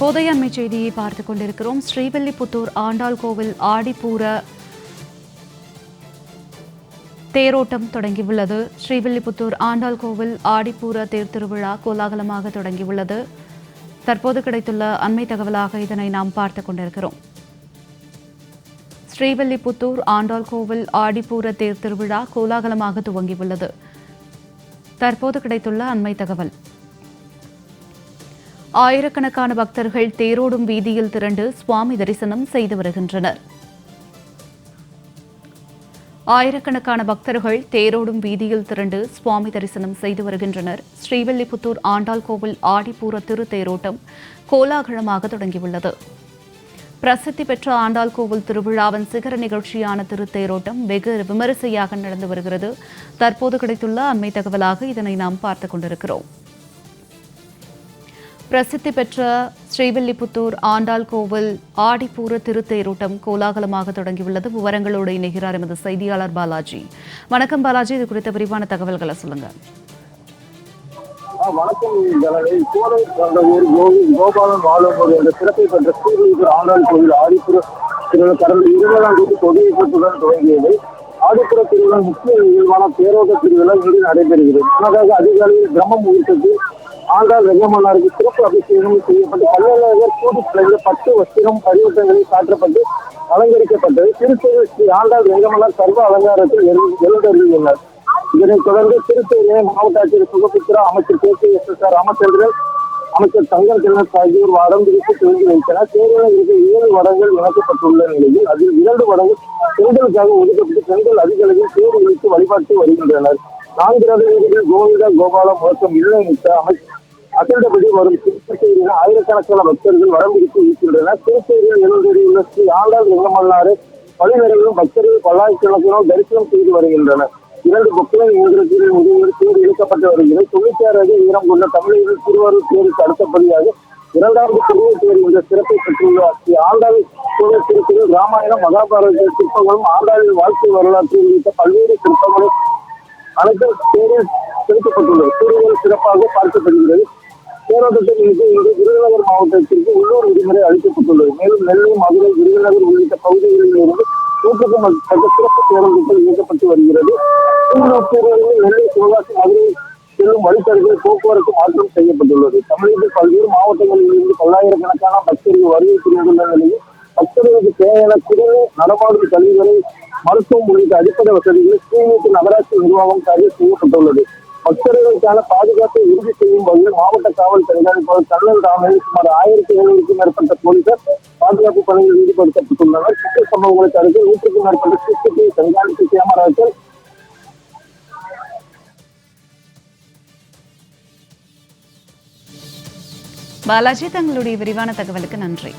தற்போதைய அண்மை செய்தியை பார்த்துக் கொண்டிருக்கிறோம். ஸ்ரீவில்லிபுத்தூர் ஆண்டாள் கோவில் ஆடிப்பூர தேரோட்டம் தொடங்கியுள்ளது. ஸ்ரீவில்லிபுத்தூர் ஆண்டாள் கோவில் ஆடிப்பூர தேர் திருவிழா கோலாகலமாக தொடங்கியுள்ளது. தற்போது கிடைத்துள்ள அண்மை தகவலாக இதனை நாம் பார்த்துக் கொண்டிருக்கிறோம். ஸ்ரீவில்லிபுத்தூர் ஆண்டாள் கோவில் ஆடிப்பூர தேர் திருவிழா கோலாகலமாக துவங்கியுள்ளது. தற்போது கிடைத்துள்ள அண்மை தகவல். ஆயிரக்கணக்கான பக்தர்கள் தேரோடும் வீதியில் திரண்டு சுவாமி தரிசனம் செய்து வருகின்றனர். ஆயிரக்கணக்கான பக்தர்கள் தேரோடும் வீதியில் திரண்டு சுவாமி தரிசனம் செய்து வருகின்றனர். ஸ்ரீவில்லிபுத்தூர் ஆண்டாள் கோவில் ஆடிப்பூர திரு தேரோட்டம் கோலாகலமாக தொடங்கியுள்ளது. பிரசித்தி பெற்ற ஆண்டாள் கோவில் திருவிழாவின் சிகர நிகழ்ச்சியான திருத்தேரோட்டம் வெகு விமரிசையாக நடந்து வருகிறது. தற்போது கிடைத்துள்ள அண்மை தகவலாக இதனை நாம் பார்த்துக் கொண்டிருக்கிறோம். பிரசித்தி பெற்ற ஸ்ரீவில்லிபுத்தூர் ஆண்டாள் கோவில் ஆடிப்பூர திருத்தேரோட்டம் கோலாகலமாக தொடங்கியுள்ளது. விவரங்களோடு இணைகிறார் எமது செய்தியாளர் பாலாஜி. வணக்கம் பாலாஜி இது குறித்த விரிவான தகவல்களை சொல்லுங்க. வணக்கம் ஜனனி கோவை என்ற கோபாலன் வாழும் என்ற சிறப்பை பெற்ற ஸ்ரீவில்லிபுர ஆண்டாள் கோவில் ஆடிப்புற திருவிழா கடந்த இருபதாம் தேதி கொடியேற்றத்துடன் துவங்கியது ஆடிப்புற திருவிழா முக்கிய நிகழ்வான பேரோட்ட திருவிழா இன்று நடைபெறுகிறது. முன்னதாக அதிகாலையில் பிரம்ம முகூர்த்தத்தில் ஆண்டாள் வெங்கமன்னாருக்கு சிறப்பு அபிஷேகம் செய்யப்பட்டு கள்ளழகர் கூட்டு பிள்ளைகள் பத்து வஸ்திரம் பரிவட்டங்களில் காட்டப்பட்டு அலங்கரிக்கப்பட்டது. திருச்செயல் ஸ்ரீ ஆண்டாள் வெங்கமன்னார் சர்வ அலங்காரத்தில் எழு- எழுந்தருளியுள்ளார். இதனைத் தொடர்ந்து திருத்தூரிலே மாவட்ட ஆட்சியர் சுகபித்ரா அமைச்சர் K. K. S. S. R. Ramachandran அமைச்சர் தங்கர் தினத் ஆகியோர் வடம் பிடித்து துவங்கி வைத்தனர். தேர்தலில் இருக்க ஏழு வடங்கள் இணைக்கப்பட்டுள்ள நிலையில் அதில் இரண்டு வடங்கள் பெண்களுக்காக ஒதுக்கப்பட்டு பெண்கள் அதிக அளவில் தேர்வு வைத்து வழிபாட்டு வருகின்றனர். நான்கு ரதவீதிகள் கோவிந்த கோபாலம் முழக்கம் இல்லை நிற்க அமைச்சர் அகண்டபடி வரும் திருச்செய்தியில் ஆயிரக்கணக்கான பக்தர்கள் வரம்பிடித்து இருக்கின்றனர் திருச்செய்தியில் உள்ள ஸ்ரீ ஆண்டாள் வெங்கமன்னாரை வழிநடைகளும் பக்தர்கள் பல்லாயிரக்கணக்கினோர் தரிசனம் செய்து வருகின்றனர். இரண்டு பக்தர்கள் இயந்திரத்தில் முதியவர் தேர் இழுக்கப்பட்டு வருகிறது. தொண்ணூத்தி ஆறு அடி உயரம் கொண்ட தமிழர்கள் திருவாரூர் தேருக்கு அடுத்தபடியாக இரண்டாவது பெரிய தேர் என்ற சிறப்பை பெற்றுள்ள ஸ்ரீ ஆண்டாள் கோவில் திருச்சியில் ராமாயணம் மகாபாரத சிற்பங்களும் ஆண்டாளின் வாழ்க்கை வரலாற்று உள்ளிட்ட பல்வேறு சிற்பங்களும் அனைத்தும் தேரில் செலுத்தப்பட்டுள்ளது தேர்தல் சிறப்பாக பார்க்கப்படுகிறது. தேரோட்டத்தில் விருதுநகர் மாவட்டத்திற்கு உள்ளூர் விடுமுறை அளிக்கப்பட்டுள்ளது. மேலும் நெல்லை மதுரை விருதுநகர் உள்ளிட்ட பகுதிகளில் இருந்து நூற்றுக்கும் மேற்பட்ட சிறப்பு பேருந்துகள் இயக்கப்பட்டு வருகிறது. திருநெல்வேலியில் நெல்லை சிவகாசி மதுரை செல்லும் வழித்தடத்தில் போக்குவரத்து மாற்றம் செய்யப்பட்டுள்ளது. தமிழகத்தில் பல்வேறு மாவட்டங்களில் இருந்து பல்லாயிரக்கணக்கான பக்தர்கள் வருகை புரிந்துள்ள நிலையில் பக்தர்களுக்கு தேவையான குடிநீர் நடமாடும் கல்விகளை மருத்துவம் உள்ளிட்ட அடிப்படை வசதிகள் ஸ்ரீநீட்டு நகராட்சி நிர்வாகம் தயார் செய்யப்பட்டுள்ளது. பக்தர்களுக்கான பாதுகாப்பை உறுதி செய்யும் வகையில் மாவட்ட காவல் கண்காணிப்பாளர் கண்ணன் ராமையில் சுமார் ஆயிரத்தி எழுநூறுக்கும் மேற்பட்ட போலீசார் பாதுகாப்பு பணியில் ஈடுபடுத்தப்பட்டுள்ளனர். குற்ற சம்பவங்களுக்கு தடுக்க நூற்றுக்கும் மேற்பட்ட சிசிடிவி கண்காணிப்பு கேமராக்கள் பாலாஜி தங்களுடைய விரிவான தகவலுக்கு நன்றி.